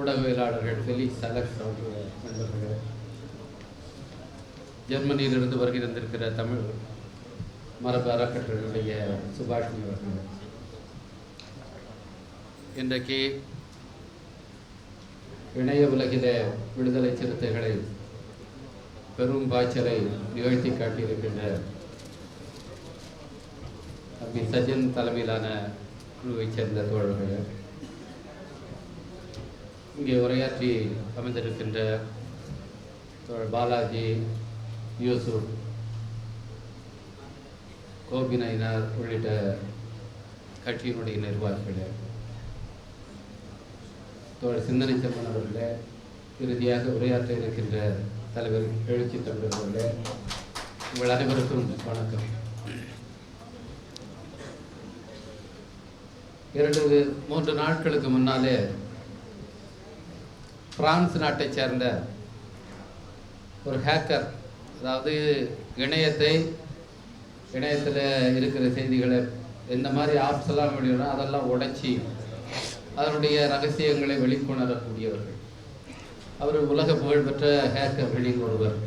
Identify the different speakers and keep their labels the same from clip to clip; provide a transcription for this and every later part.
Speaker 1: ஊடகவியலாளர்கள் Felix Alex அவர்கள் நண்பர்கள். ஜெர்மனியிலிருந்து வருகை தந்திருக்கிற தமிழ் மரபு அறக்கட்டளையுடைய சுபாஷினி அவர்கள். இன்றைக்கு இணைய உலகில விடுதலை சிறுத்தைகளை பெரும் பாய்ச்சலை நிகழ்த்தி காட்டியிருக்கின்ற தம்பி சஜன் தலைமையிலான குழுவைச் சேர்ந்த தோழர்கள். இங்கே உரையாற்றி அமைந்திருக்கின்ற தோழர் பாலாஜி யூசுப் கோபிநயினார் உள்ளிட்ட கட்சியினுடைய நிர்வாகிகளே தோழர் சிந்தனை செல்வன் அவர்களே இறுதியாக உரையாற்ற இருக்கின்ற தலைவர் எழுச்சி தமிழர் அவர்களே உங்கள் அனைவருக்கும் வணக்கம். இரண்டு மூன்று நாட்களுக்கு முன்னாலே பிரான்ஸ் நாட்டை சேர்ந்த ஒரு ஹேக்கர் அதாவது இணையத்தை இணையத்தில் இருக்கிற செய்திகளை எந்த மாதிரி ஆப்ஸ் எல்லாம் வெளியிடணும் அதெல்லாம் உடைச்சி அதனுடைய ரகசியங்களை வெளிக்கொணரக்கூடியவர்கள். அவர் உலக புகழ்பெற்ற ஹேக்கர்களில் ஒருவர்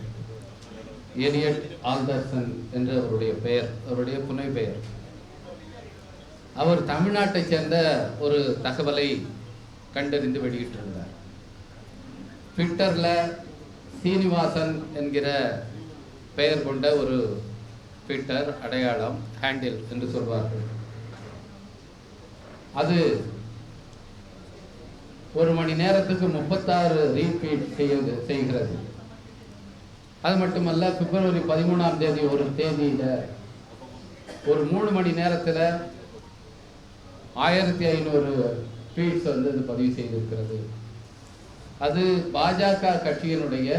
Speaker 1: எலியட் ஆல்தர்சன் என்ற அவருடைய பெயர் அவருடைய புனை பெயர். அவர் தமிழ்நாட்டை சேர்ந்த ஒரு தகவலை கண்டறிந்து வெளியிட்டிருந்தார். ட்விட்டரில் சீனிவாசன் என்கிற பெயர் கொண்ட ஒரு ட்விட்டர் அடையாளம் ஹேண்டில் என்று சொல்வார்கள். அது ஒரு மணி நேரத்துக்கு முப்பத்தாறு ரீட்வீட் செய்ய செய்கிறது. அது மட்டுமல்ல பிப்ரவரி பதிமூணாம் தேதி ஒரு தேதியில் ஒரு மூணு மணி நேரத்தில் ஆயிரத்தி ஐநூறு ட்வீட்ஸ் வந்து அது பதிவு செய்திருக்கிறது. அது பாஜக கட்சியினுடைய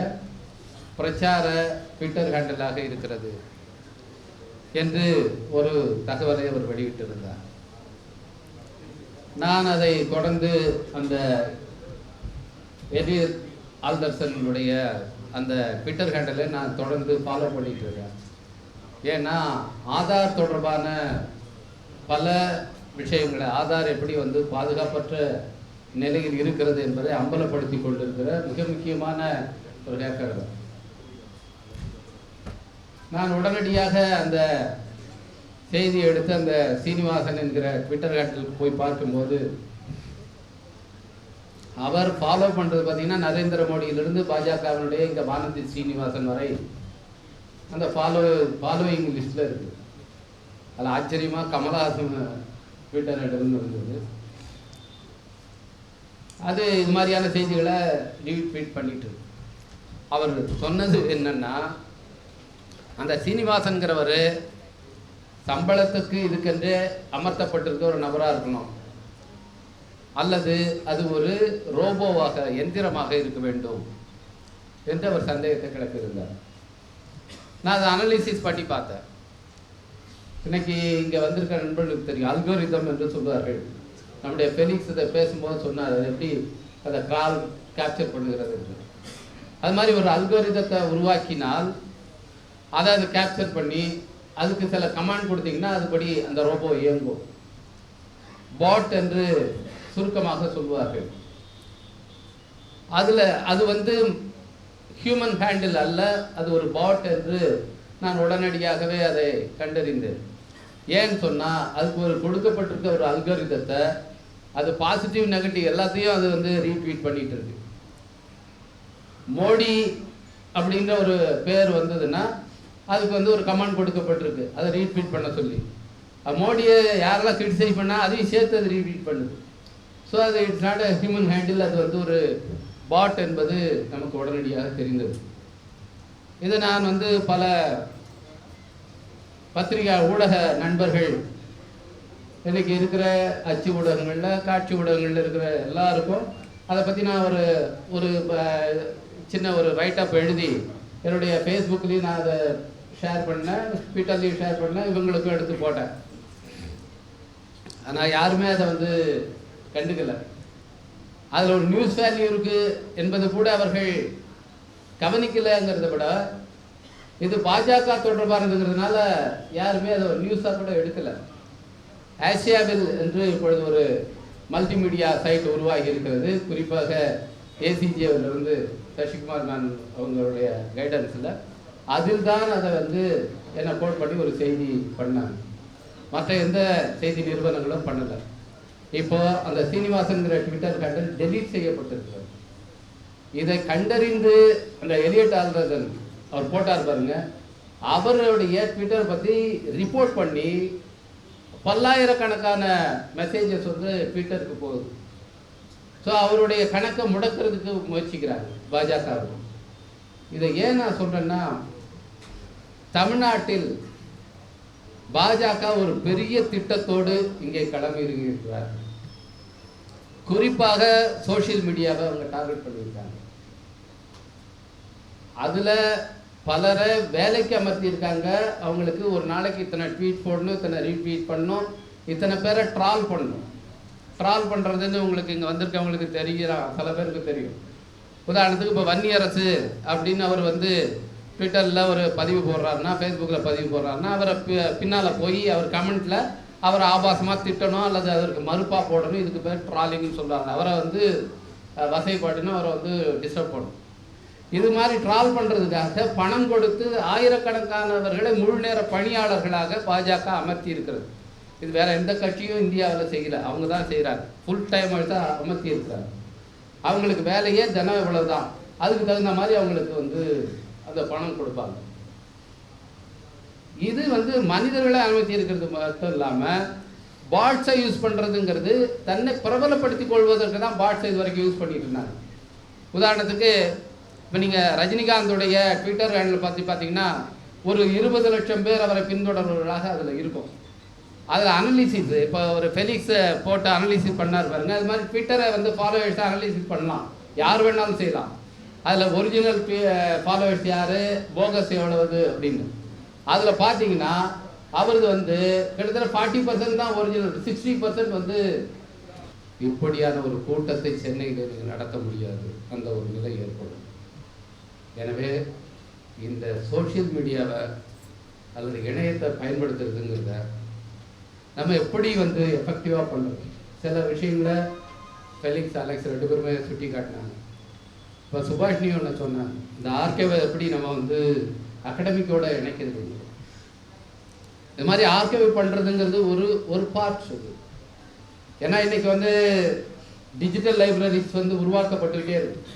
Speaker 1: பிரச்சார ட்விட்டர் ஹேண்டலாக இருக்கிறது என்று ஒரு தகவலை அவர் வெளியிட்டிருந்தார். நான் அதை தொடர்ந்து அந்த எதிர் ஆல்தர்சனுடைய அந்த ட்விட்டர் ஹேண்டலை நான் தொடர்ந்து ஃபாலோ பண்ணிட்டு இருக்கேன். ஏன்னா ஆதார் தொடர்பான பல விஷயங்களை ஆதார் எப்படி வந்து பாதுகாப்பற்ற நிலையில் இருக்கிறது என்பதை அம்பலப்படுத்தி கொண்டிருக்கிற மிக முக்கியமான ஒரு ஹேக்கர் தான் நான் உடனடியாக அந்த செய்தி எடுத்து அந்த சீனிவாசன் என்கிற ட்விட்டர் ஹேண்டிலுக்கு போய் பார்க்கும்போது அவர் ஃபாலோ பண்ணுறது பார்த்தீங்கன்னா நரேந்திர மோடியிலிருந்து பாஜகவினுடைய இங்கே வானதி சீனிவாசன் வரை அந்த ஃபாலோ ஃபாலோயிங் லிஸ்ட்டில் இருக்குது அதில் ஆச்சரியமாக கமலஹாசன் ட்விட்டர் ஹேண்டில் இருந்தது. அது இது மாதிரியான செய்திகளை ரீட்வீட் பண்ணிட்டு அவர் சொன்னது என்னன்னா அந்த சீனிவாசன்கிறவர் சம்பளத்துக்கு இதுக்கென்று அமர்த்தப்பட்டிருக்க ஒரு நபராக இருக்கணும். அல்லது அது ஒரு ரோபோவாக எந்திரமாக இருக்க வேண்டும் என்று அவர் சந்தேகத்தை கிளப்பியிருந்தார். நான் அதை அனலிசிஸ் பண்ணி பார்த்தேன். இன்னைக்கு இங்கே வந்திருக்க நண்பர்களுக்கு தெரியும் அல்கோரிதம் என்று சொல்வார்கள். நம்முடைய ஃபெலிக்ஸ் இதை பேசும்போது சொன்னார் அது எப்படி அதை கால் கேப்சர் பண்ணுகிறது அது மாதிரி ஒரு அல்கோரிதத்தை உருவாக்கினால் அதை அது கேப்சர் பண்ணி அதுக்கு சில கமாண்ட் கொடுத்தீங்கன்னா அதுபடி அந்த ரோபோ இயங்கும். பாட் என்று சுருக்கமாக சொல்வார்கள் அதில் அது வந்து ஹியூமன் ஹேண்டில் அல்ல அது ஒரு பாட் என்று நான் உடனடியாகவே அதை கண்டறிந்தேன். ஏன்னு சொன்னால் அதுக்கு ஒரு கொடுக்கப்பட்டிருக்க ஒரு அல்கோரிதத்தை அது பாசிட்டிவ் நெகட்டிவ் எல்லாத்தையும் அது வந்து ரீட்வீட் பண்ணிட்டு இருக்கு. மோடி அப்படின்ற ஒரு பேர் வந்ததுன்னா அதுக்கு வந்து ஒரு கமெண்ட் கொடுக்கப்பட்டிருக்கு. அதை ரீட்வீட் பண்ண சொல்லி. மோடியை யாரெல்லாம் கிரிட்டிசைஸ் பண்ணால் அதையும் சேர்த்து அது ரீட்வீட் பண்ணுது. ஸோ அது it's not a human handle அது வந்து ஒரு பாட் என்பது நமக்கு உடனடியாக தெரிந்தது. இதை நான் வந்து பல பத்திரிகை ஊடக நண்பர்கள் இன்னைக்கு இருக்கிற அச்சு ஊடகங்களில் காட்சி ஊடகங்களில் இருக்கிற எல்லாருக்கும் அதை பற்றி நான் ஒரு ஒரு சின்ன ஒரு ரைட்டப் எழுதி என்னுடைய ஃபேஸ்புக்லேயும் நான் அதை ஷேர் பண்ணேன் ட்விட்டர்லேயும் ஷேர் பண்ணேன் இவங்களுக்கும் எடுத்து போட்டேன். ஆனால் யாருமே அதை வந்து கண்டுக்கலை. அதில் ஒரு நியூஸ் வேல்யூ இருக்குது என்பது கூட அவர்கள் கவனிக்கலைங்கிறத விட இது பாஜக தொடர்பானதுங்கிறதுனால யாருமே அதை ஒரு நியூஸாக கூட எடுக்கலை. ஆசியாவில் என்று இப்பொழுது ஒரு மல்டிமீடியா சைட் உருவாகி இருக்கிறது. குறிப்பாக ஏசிஜேவிலிருந்து சசிகுமார் மேன் அவங்களுடைய கைடன்ஸில் அதில் தான் அதை வந்து என்னை கோட் பண்ணி ஒரு செய்தி பண்ணாங்க. மற்ற எந்த செய்தி நிறுவனங்களும் பண்ணலை. இப்போ அந்த சீனிவாசன்கிற ட்விட்டர் ஹேண்டில் டெலீட் செய்யப்பட்டிருக்கிறது. இதை கண்டறிந்து அந்த எலியட் ஆல்ரதன் அவர் போட்டார் பாருங்க. அவருடைய ட்விட்டர் பற்றி ரிப்போர்ட் பண்ணி பல்லாயிரக்கணக்கான மெசேஜஸ் வந்து ட்விட்டருக்கு போகுது. ஸோ அவருடைய கணக்கை முடக்கிறதுக்கு முயற்சிக்கிறாங்க பாஜக இதை ஏன் நான் சொல்கிறேன்னா தமிழ்நாட்டில் பாஜக ஒரு பெரிய திட்டத்தோடு இங்கே களமிறங்கியிருக்கிறார். குறிப்பாக சோஷியல் மீடியாவை அவங்க டார்கெட் பண்ணியிருக்காங்க. அதில் பலரை வேலைக்கு அமர்த்தியிருக்காங்க. அவங்களுக்கு ஒரு நாளைக்கு இத்தனை ட்வீட் போடணும் இத்தனை ரீட்வீட் பண்ணணும் இத்தனை பேரை ட்ரால் பண்ணணும். ட்ரால் பண்ணுறதுன்னு உங்களுக்கு இங்கே வந்திருக்கவங்களுக்கு தெரிகிறான் சில பேருக்கு தெரியும். உதாரணத்துக்கு இப்போ வன்னியரசு அப்படின்னு அவர் வந்து ட்விட்டரில் ஒரு பதிவு போடுறாருன்னா ஃபேஸ்புக்கில் பதிவு போடுறாருன்னா அவரை பின்னால் போய் அவர் கமெண்ட்டில் அவரை ஆபாசமாக திட்டணும் அல்லது அதற்கு மறுப்பாக போடணும் இதுக்கு பேர் ட்ராலிங்னு சொல்கிறாங்க அவரை வந்து வசைப்பாட்டுன்னு அவரை வந்து டிஸ்டர்ப் பண்ணணும். இது மாதிரி ட்ரால் பண்ணுறதுக்காக பணம் கொடுத்து ஆயிரக்கணக்கானவர்களை முழு நேர பணியாளர்களாக பாஜக அமர்த்தி இருக்கிறது இது வேற எந்த கட்சியும் இந்தியாவில் செய்யல. அவங்க தான் செய்கிறாங்க ஃபுல் டைம் தான் அமர்த்தி இருக்கிறாங்க அவங்களுக்கு வேலையே தினம் இவ்வளவு தான் அதுக்கு தகுந்த மாதிரி அவங்களுக்கு வந்து அந்த பணம் கொடுப்பாங்க. இது வந்து மனிதர்களை அனுமதி இருக்கிறது மட்டும் இல்லாமல் பாட்ஸை யூஸ் பண்ணுறதுங்கிறது தன்னை பிரபலப்படுத்திக் கொள்வதற்கு தான் பாட்ஸை இது வரைக்கும் யூஸ் பண்ணிட்டு இருந்தாங்க. உதாரணத்துக்கு இப்போ நீங்கள் ரஜினிகாந்தோடைய ட்விட்டர் ஹேண்டில் பார்த்து பார்த்தீங்கன்னா ஒரு இருபது லட்சம் பேர் அவரை பின்தொடர்பவர்களாக அதில் இருக்கும். அதில் அனலிசிஸ் இப்போ ஒரு ஃபெலிக்ஸை போட்டு அனலிசிஸ் பண்ணார் பாருங்க. அது மாதிரி ட்விட்டரை வந்து ஃபாலோவர்ஸை அனலிசிஸ் பண்ணலாம். யார் வேணாலும் செய்யலாம். அதில் ஒரிஜினல் ஃபாலோவர்ஸ் யார்? போகஸ் எவ்வளவு அப்படின்னு. அதில் பார்த்தீங்கன்னா அவரது வந்து கிட்டத்தட்ட ஃபார்ட்டி பர்சன்ட் தான் ஒரிஜினல் சிக்ஸ்டி பர்சன்ட் வந்து இப்படியான ஒரு கூட்டத்தை சென்னையில் நீங்கள் நடத்த முடியாது. அந்த ஒரு நிலை ஏற்படும். எனவே இந்த சோஷியல் மீடியாவை அல்லது இணையத்தை பயன்படுத்துறதுங்கிறத நம்ம எப்படி வந்து எஃபெக்டிவாக பண்ணுறது சில விஷயங்களை ஃபெலிக்ஸ் அலெக்ஸ் ரெண்டு பேருமே சுட்டி காட்டினாங்க. இப்போ சுபாஷினி ஒன்று சொன்னாங்க. இந்த ஆர்கேவை எப்படி நம்ம வந்து அகடமிக்கோட இணைக்கிறது? இது மாதிரி ஆர்கேவ் பண்ணுறதுங்கிறது ஒரு ஒரு பார்ட் அது ஏன்னா இன்றைக்கி வந்து டிஜிட்டல் லைப்ரரிஸ் வந்து உருவாக்கப்பட்டுக்கிட்டே இருக்குது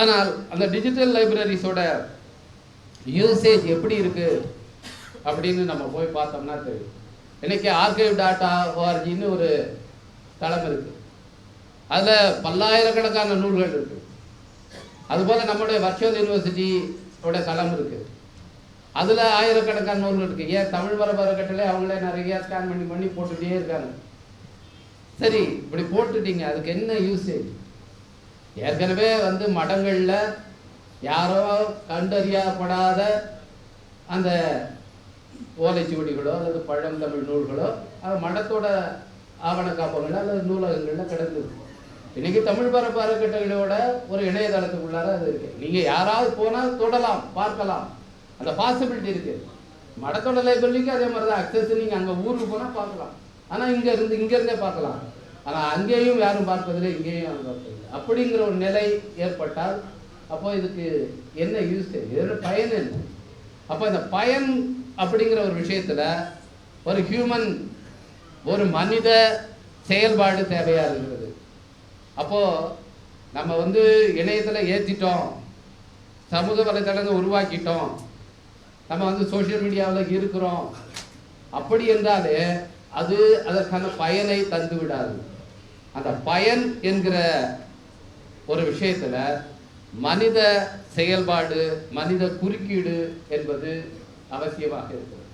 Speaker 1: ஆனால் அந்த டிஜிட்டல் லைப்ரரிஸோட யூசேஜ் எப்படி இருக்கு அப்படின்னு நம்ம போய் பார்த்தோம்னா தெரியும். இன்னைக்கு ஆர்கைவ் டாட்டா ஓஆர்ஜின்னு ஒரு தளம் இருக்கு. அதில் பல்லாயிரக்கணக்கான நூல்கள் இருக்கு. அதுபோல் நம்மளுடைய வர்ச்சுவல் யூனிவர்சிட்டியோட தளம் இருக்கு. அதில் ஆயிரக்கணக்கான நூல்கள் இருக்கு. ஏன் தமிழ் வர வரக்கட்டிலே அவங்களே நிறைய ஸ்கேன் பண்ணி பண்ணி போட்டுகிட்டே இருக்காங்க? சரி இப்படி போட்டுட்டீங்க. அதுக்கு என்ன யூசேஜ் ஏற்கனவே வந்து மடங்களில் யாரோ கண்டறியப்படாத அந்த ஓலைச்சுவடிகளோ அல்லது பழந்தமிழ் நூல்களோ அது மடத்தோட ஆவண அல்லது நூலகங்களில் கிடந்தது இன்னைக்கு தமிழ் பரப்பு அறக்கட்டளையோட ஒரு இணையதளத்துக்குள்ளார அது இருக்கு. நீங்கள் யாராவது போனால் தொடலாம் பார்க்கலாம். அந்த பாசிபிலிட்டி இருக்கு. மடத்தோட லைப்ரரிக்கு அதே மாதிரி தான் அக்சஸ் நீங்கள் அங்கே ஊருக்கு போனால் பார்க்கலாம். ஆனால் இங்கே இருந்து இங்கேருந்தே பார்க்கலாம். ஆனால் அங்கேயும் யாரும் பார்ப்பதில்லை இங்கேயும் யாரும் பார்ப்பதில்லை. அப்படிங்கிற ஒரு நிலை ஏற்பட்டால் அப்போ இதுக்கு என்ன யூஸ் இதோட பயன் என்ன? அப்போ இந்த பயன் அப்படிங்கிற ஒரு விஷயத்தில் ஒரு ஹியூமன் ஒரு மனித செயல்பாடு தேவையாக இருக்கிறது. அப்போது நம்ம வந்து இணையத்தில் ஏற்றிட்டோம் சமூக வலைதளங்களை உருவாக்கிட்டோம் நம்ம வந்து சோஷியல் மீடியாவில் இருக்கிறோம். அப்படி என்றாலே அது அதற்கான பயனை தந்து விடாது அந்த பயன் என்கிற ஒரு விஷயத்தில் மனித செயல்பாடு மனித குறுக்கீடு என்பது அவசியமாக இருக்கிறது.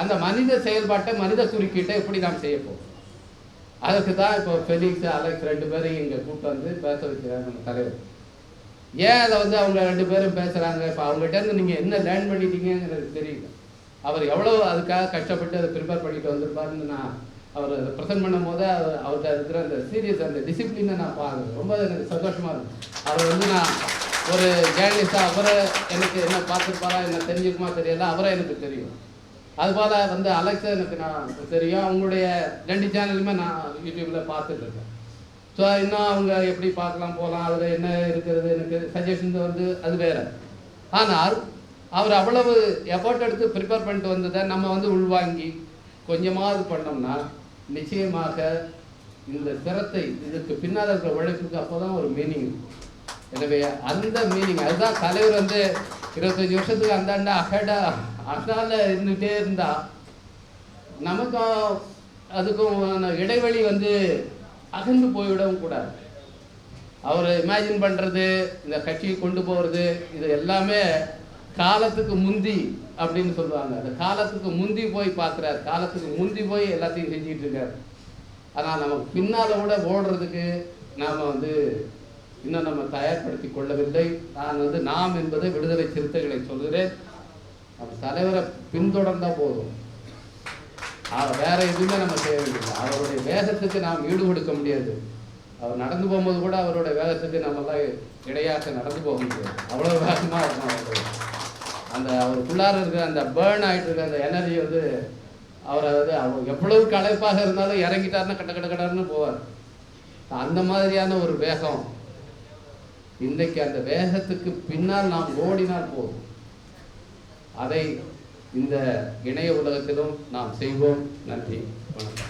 Speaker 1: அந்த மனித செயல்பாட்டை மனித குறுக்கீட்டை எப்படி நாம் செய்ய அதுக்கு தான் இப்போ ஃபெலிக்ஸ் அலெக்ஸ் ரெண்டு பேரையும் இங்கே கூப்பிட்டு வந்து பேச வைக்கிறாங்க நம்ம தலைவர். ஏன் அதை வந்து அவங்க ரெண்டு பேரும் பேசுகிறாங்க இப்போ அவங்ககிட்டருந்து நீங்கள் என்ன லேர்ன் பண்ணிட்டீங்கிறது தெரியல. அவர் எவ்வளோ அதுக்காக கஷ்டப்பட்டு அதை ப்ரிப்பேர் பண்ணிட்டு வந்திருப்பாருன்னு நான் அவர் ப்ரெசென்ட் பண்ணும் போது அவர் அவர்கிட்ட இருக்கிற அந்த சீரியஸ் அந்த டிசிப்ளினை நான் பார்க்குறேன் ரொம்ப எனக்கு சந்தோஷமாக இருக்கும் அவர் வந்து நான் ஒரு ஜேர்னலிஸ்டாக அவரை எனக்கு என்ன பார்த்துருப்பாரா என்ன தெரிஞ்சுக்குமா தெரியல அவரை எனக்கு தெரியும். அதுபோல் வந்து அலெக்ஸா எனக்கு நான் தெரியும். அவங்களுடைய ரெண்டு சேனலுமே நான் யூடியூப்பில் பார்த்துட்டு இருக்கேன். ஸோ இன்னும் அவங்க எப்படி பார்க்கலாம் போகலாம் அதில் என்ன இருக்கிறது எனக்கு சஜஷன்ஸ் வந்து அது வேறு. ஆனால் அவர் அவ்வளவு எஃபர்ட் எடுத்து ப்ரிப்பேர் பண்ணிட்டு வந்ததை நம்ம வந்து உள்வாங்கி கொஞ்சமாக இது பண்ணோம்னா நிச்சயமாக இந்த திறத்தை இதுக்கு பின்னால் இருக்கிற உழைப்புக்கு அப்போ தான் ஒரு மீனிங் எனவே அந்த மீனிங் அதுதான் தலைவர் வந்து இருபத்தஞ்சி வருஷத்துக்கு அந்தாண்டா அகடா அகடால இருந்துகிட்டே இருந்தா நமக்கும் அதுக்கும் இடைவெளி வந்து அகன்று போய்விடவும் கூடாது. அவர் இமேஜின் பண்ணுறது இந்த கட்சியை கொண்டு போகிறது இது எல்லாமே காலத்துக்கு முந்தி அப்படின்னு சொல்லுவாங்க. அந்த காலத்துக்கு முந்தி போய் பார்க்குறாரு. காலத்துக்கு முந்தி போய் எல்லாத்தையும் செஞ்சுக்கிட்டு இருக்காரு. ஆனால் நமக்கு பின்னால் கூட ஓடுறதுக்கு நாம் வந்து இன்னும் நம்ம தயார்படுத்தி கொள்ளவில்லை. நான் வந்து நாம் என்பது விடுதலை சிறுத்தைகளை சொல்கிறேன். நம்ம தலைவரை பின்தொடர்ந்தால் போதும். அவர் வேற எதுவுமே நம்ம செய்ய வேண்டியது அவருடைய வேகத்துக்கு நாம் ஈடு கொடுக்க முடியாது. அவர் நடந்து போகும்போது கூட அவருடைய வேகத்துக்கு நம்மளாம் இடையாக நடந்து போக முடியாது. அவ்வளோ வேகமாக இருக்கும் அவருடைய அந்த அவருக்குள்ளார இருக்கிற அந்த பேர்ன் ஆகிட்டு இருக்கிற அந்த எனர்ஜி வந்து அவர் அதாவது அவர் எவ்வளவு களைப்பாக இருந்தாலும் இறங்கிட்டாருன்னா கட்ட கட்ட கடன்னு போவார். அந்த மாதிரியான ஒரு வேகம். இன்றைக்கு அந்த வேகத்துக்கு பின்னால் நாம் ஓடினால் போதும். அதை இந்த இணைய உலகத்திலும் நாம் செய்வோம். நன்றி. வணக்கம்.